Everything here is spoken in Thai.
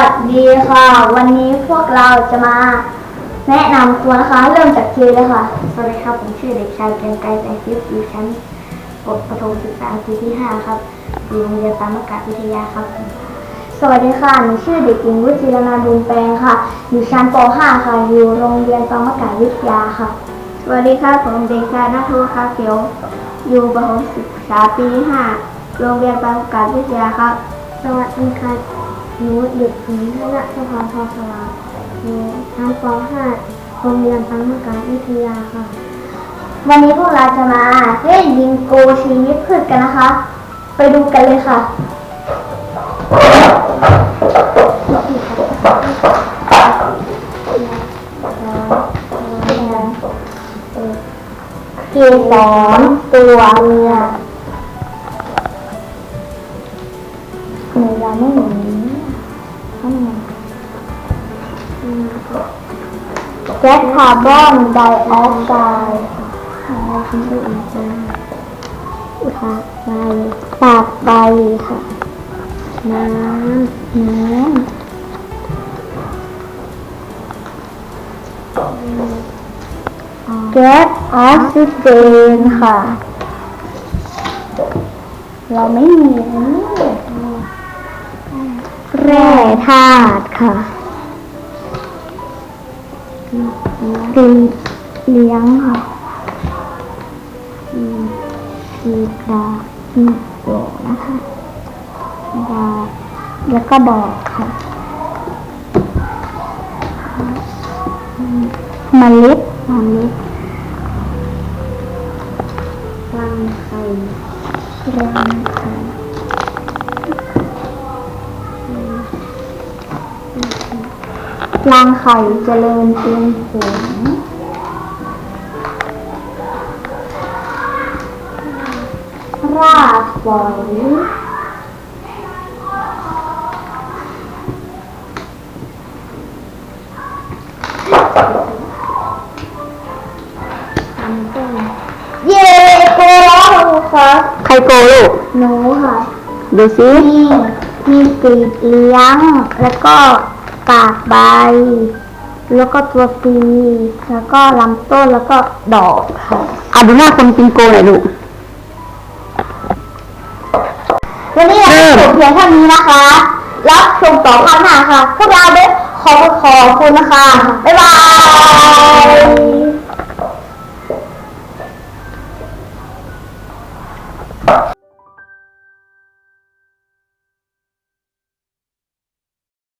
วัสดีค่ะ วันนี้พวกเราจะมาแนะนำตัวนะคะ เริ่มจากชื่อเลยค่ะ สวัสดีครับ ผมชื่อเด็กชายเกรียงไกรแสงทิพย์อยู่ชั้นประถมศึกษาปีที่ 5 ครับอยู่โรงเรียนตามอากาศวิทยาครับ สวัสดีค่ะ หนูชื่อเด็กหญิงวุฒิรนาบุญแปลงค่ะ อยู่ชั้นป .5 ค่ะ อยู่โรงเรียนตามอากาศวิทยาค่ะ สวัสดีค่ะ ผมเด็กชายนัทวุฒิคาเขียว อยู่ประถมศึกษาปีที่ 5 โรงเรียนตามอากาศวิทยาครับ สวัสดีค่ะ หนูเด็กหญิงธนสภาทองสว่างอยู่ชั้นป .5 โรงเรียนตามอากาศวิทยาค่ะ วันนี้พวกเราจะมาเล่นยิงโกชีวิตพืชกันนะคะ ไปดูกันเลยค่ะเกสรตัวเมียเนื้อไม่เหมือนข้างใน แก๊สคาร์บอนไดออกไซด์อะไรคุณดูอีกจ้าปากใบปากใบค่ะ น้ำ น้ำแก๊สออกซิเจนค่ะ เราไม่มีนี่ แร่ธาตุค่ะตีเลี้ยงค่ะมตีปลาอืมโดนะคะดาแล้วก็ดอกค่ะมเมล็ดเมล็ดรังไข่รังไข่ รังไข่เจริญเป็นผงรากฝอยเย้โกร้องค่ะใครโกลูก หนูค่ะ ดูสิ มี มีปีกเลี้ยงแล้วก็ ปากใบ แล้วก็ตัวปี แล้วก็ลำต้นแล้วก็ดอกค่ะเอาดูหน้าคนกินโกหน่อยลูก วันนี้เราเริ่มจบเพียงเท่านี้นะคะ รับชมต่อคราวหน้าค่ะ พวกเราด้วยขอขอบคุณนะคะ บ๊ายบาย